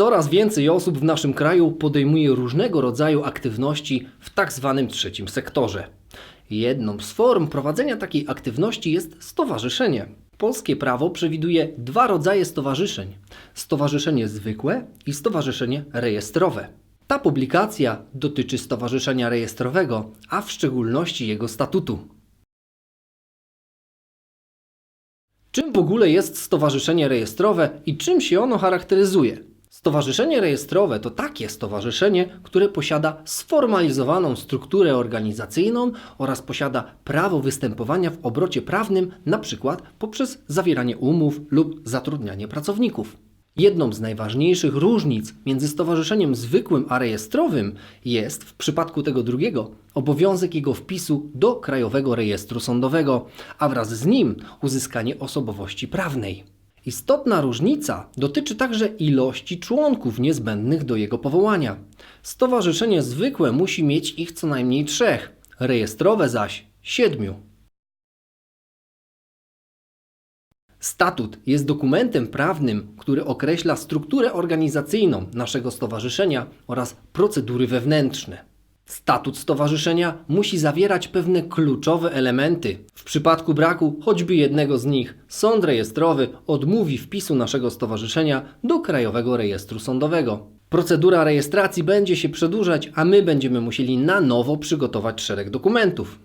Coraz więcej osób w naszym kraju podejmuje różnego rodzaju aktywności w tak zwanym trzecim sektorze. Jedną z form prowadzenia takiej aktywności jest stowarzyszenie. Polskie prawo przewiduje dwa rodzaje stowarzyszeń: stowarzyszenie zwykłe i stowarzyszenie rejestrowe. Ta publikacja dotyczy stowarzyszenia rejestrowego, a w szczególności jego statutu. Czym w ogóle jest stowarzyszenie rejestrowe i czym się ono charakteryzuje? Stowarzyszenie rejestrowe to takie stowarzyszenie, które posiada sformalizowaną strukturę organizacyjną oraz posiada prawo występowania w obrocie prawnym, np. poprzez zawieranie umów lub zatrudnianie pracowników. Jedną z najważniejszych różnic między stowarzyszeniem zwykłym a rejestrowym jest, w przypadku tego drugiego, obowiązek jego wpisu do Krajowego Rejestru Sądowego, a wraz z nim uzyskanie osobowości prawnej. Istotna różnica dotyczy także ilości członków niezbędnych do jego powołania. Stowarzyszenie zwykłe musi mieć ich co najmniej trzech, rejestrowe zaś siedmiu. Statut jest dokumentem prawnym, który określa strukturę organizacyjną naszego stowarzyszenia oraz procedury wewnętrzne. Statut stowarzyszenia musi zawierać pewne kluczowe elementy. W przypadku braku choćby jednego z nich, sąd rejestrowy odmówi wpisu naszego stowarzyszenia do Krajowego Rejestru Sądowego. Procedura rejestracji będzie się przedłużać, a my będziemy musieli na nowo przygotować szereg dokumentów.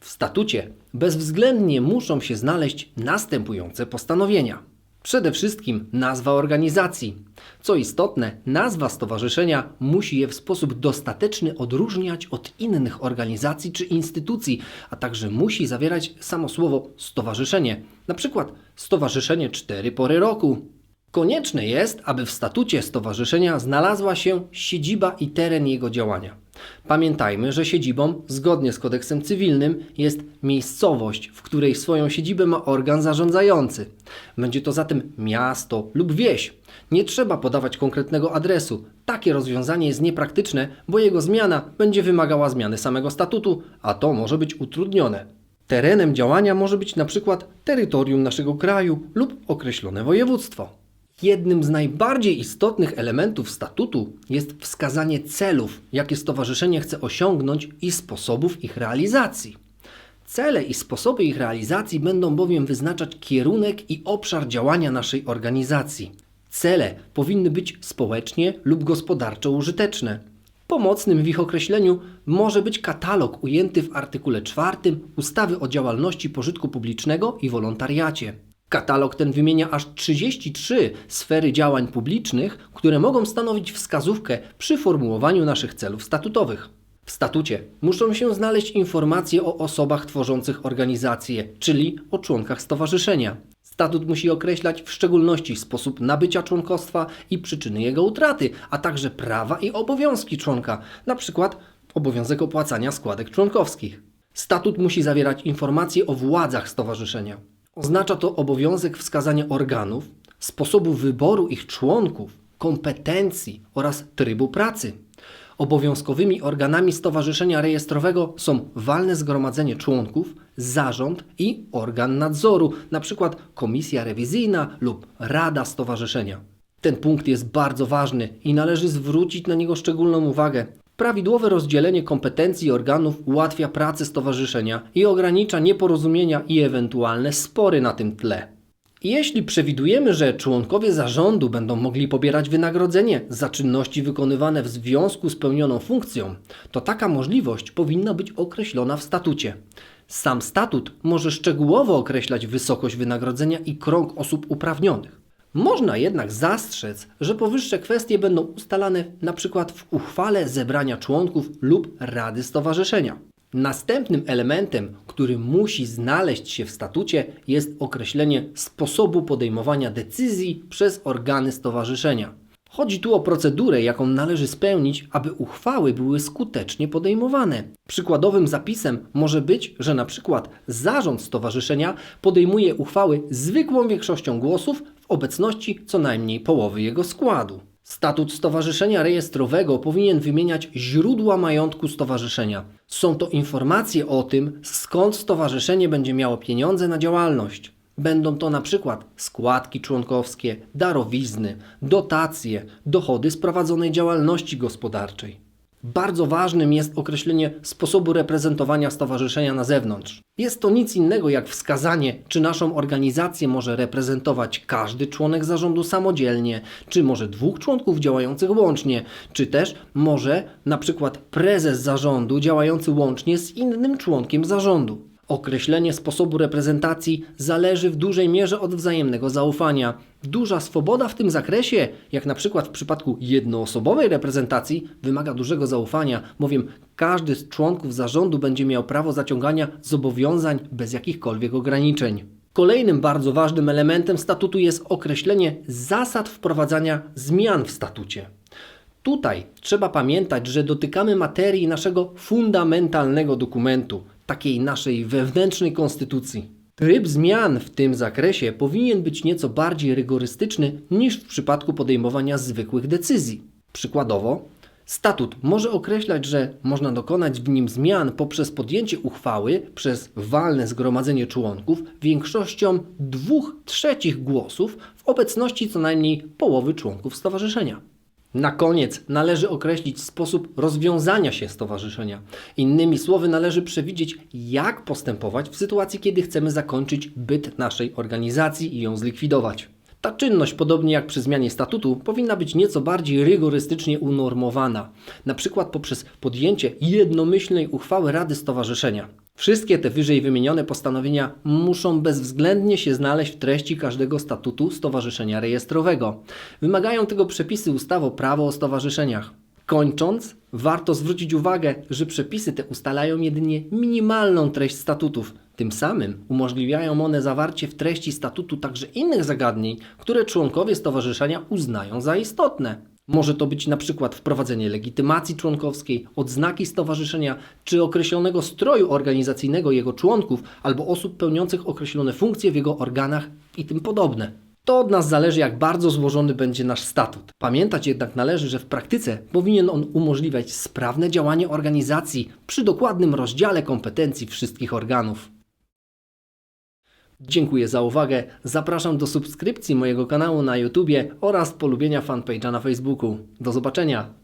W statucie bezwzględnie muszą się znaleźć następujące postanowienia. Przede wszystkim nazwa organizacji. Co istotne, nazwa stowarzyszenia musi je w sposób dostateczny odróżniać od innych organizacji czy instytucji, a także musi zawierać samo słowo stowarzyszenie, na przykład Stowarzyszenie Cztery Pory Roku. Konieczne jest, aby w statucie stowarzyszenia znalazła się siedziba i teren jego działania. Pamiętajmy, że siedzibą, zgodnie z kodeksem cywilnym, jest miejscowość, w której swoją siedzibę ma organ zarządzający. Będzie to zatem miasto lub wieś. Nie trzeba podawać konkretnego adresu. Takie rozwiązanie jest niepraktyczne, bo jego zmiana będzie wymagała zmiany samego statutu, a to może być utrudnione. Terenem działania może być na przykład terytorium naszego kraju lub określone województwo. Jednym z najbardziej istotnych elementów statutu jest wskazanie celów, jakie stowarzyszenie chce osiągnąć i sposobów ich realizacji. Cele i sposoby ich realizacji będą bowiem wyznaczać kierunek i obszar działania naszej organizacji. Cele powinny być społecznie lub gospodarczo użyteczne. Pomocnym w ich określeniu może być katalog ujęty w artykule 4 ustawy o działalności pożytku publicznego i wolontariacie. Katalog ten wymienia aż 33 sfery działań publicznych, które mogą stanowić wskazówkę przy formułowaniu naszych celów statutowych. W statucie muszą się znaleźć informacje o osobach tworzących organizację, czyli o członkach stowarzyszenia. Statut musi określać w szczególności sposób nabycia członkostwa i przyczyny jego utraty, a także prawa i obowiązki członka, np. obowiązek opłacania składek członkowskich. Statut musi zawierać informacje o władzach stowarzyszenia. Oznacza to obowiązek wskazania organów, sposobu wyboru ich członków, kompetencji oraz trybu pracy. Obowiązkowymi organami stowarzyszenia rejestrowego są walne zgromadzenie członków, zarząd i organ nadzoru, np. komisja rewizyjna lub rada stowarzyszenia. Ten punkt jest bardzo ważny i należy zwrócić na niego szczególną uwagę. Prawidłowe rozdzielenie kompetencji organów ułatwia pracę stowarzyszenia i ogranicza nieporozumienia i ewentualne spory na tym tle. Jeśli przewidujemy, że członkowie zarządu będą mogli pobierać wynagrodzenie za czynności wykonywane w związku z pełnioną funkcją, to taka możliwość powinna być określona w statucie. Sam statut może szczegółowo określać wysokość wynagrodzenia i krąg osób uprawnionych. Można jednak zastrzec, że powyższe kwestie będą ustalane np. w uchwale zebrania członków lub rady stowarzyszenia. Następnym elementem, który musi znaleźć się w statucie, jest określenie sposobu podejmowania decyzji przez organy stowarzyszenia. Chodzi tu o procedurę, jaką należy spełnić, aby uchwały były skutecznie podejmowane. Przykładowym zapisem może być, że na przykład zarząd stowarzyszenia podejmuje uchwały zwykłą większością głosów obecności co najmniej połowy jego składu. Statut Stowarzyszenia Rejestrowego powinien wymieniać źródła majątku stowarzyszenia. Są to informacje o tym, skąd stowarzyszenie będzie miało pieniądze na działalność. Będą to na przykład składki członkowskie, darowizny, dotacje, dochody z prowadzonej działalności gospodarczej. Bardzo ważnym jest określenie sposobu reprezentowania stowarzyszenia na zewnątrz. Jest to nic innego jak wskazanie, czy naszą organizację może reprezentować każdy członek zarządu samodzielnie, czy może dwóch członków działających łącznie, czy też może na przykład prezes zarządu działający łącznie z innym członkiem zarządu. Określenie sposobu reprezentacji zależy w dużej mierze od wzajemnego zaufania. Duża swoboda w tym zakresie, jak na przykład w przypadku jednoosobowej reprezentacji, wymaga dużego zaufania, bowiem każdy z członków zarządu będzie miał prawo zaciągania zobowiązań bez jakichkolwiek ograniczeń. Kolejnym bardzo ważnym elementem statutu jest określenie zasad wprowadzania zmian w statucie. Tutaj trzeba pamiętać, że dotykamy materii naszego fundamentalnego dokumentu, takiej naszej wewnętrznej konstytucji. Tryb zmian w tym zakresie powinien być nieco bardziej rygorystyczny niż w przypadku podejmowania zwykłych decyzji. Przykładowo, statut może określać, że można dokonać w nim zmian poprzez podjęcie uchwały przez walne zgromadzenie członków większością dwóch trzecich głosów w obecności co najmniej połowy członków stowarzyszenia. Na koniec należy określić sposób rozwiązania się stowarzyszenia. Innymi słowy, należy przewidzieć, jak postępować w sytuacji, kiedy chcemy zakończyć byt naszej organizacji i ją zlikwidować. Ta czynność, podobnie jak przy zmianie statutu, powinna być nieco bardziej rygorystycznie unormowana, na przykład poprzez podjęcie jednomyślnej uchwały Rady Stowarzyszenia. Wszystkie te wyżej wymienione postanowienia muszą bezwzględnie się znaleźć w treści każdego statutu Stowarzyszenia Rejestrowego. Wymagają tego przepisy ustawy o prawo o stowarzyszeniach. Kończąc, warto zwrócić uwagę, że przepisy te ustalają jedynie minimalną treść statutów. Tym samym umożliwiają one zawarcie w treści statutu także innych zagadnień, które członkowie stowarzyszenia uznają za istotne. Może to być na przykład wprowadzenie legitymacji członkowskiej, odznaki stowarzyszenia czy określonego stroju organizacyjnego jego członków albo osób pełniących określone funkcje w jego organach i tym podobne. To od nas zależy, jak bardzo złożony będzie nasz statut. Pamiętać jednak należy, że w praktyce powinien on umożliwiać sprawne działanie organizacji przy dokładnym rozdziale kompetencji wszystkich organów. Dziękuję za uwagę. Zapraszam do subskrypcji mojego kanału na YouTube oraz polubienia fanpage'a na Facebooku. Do zobaczenia.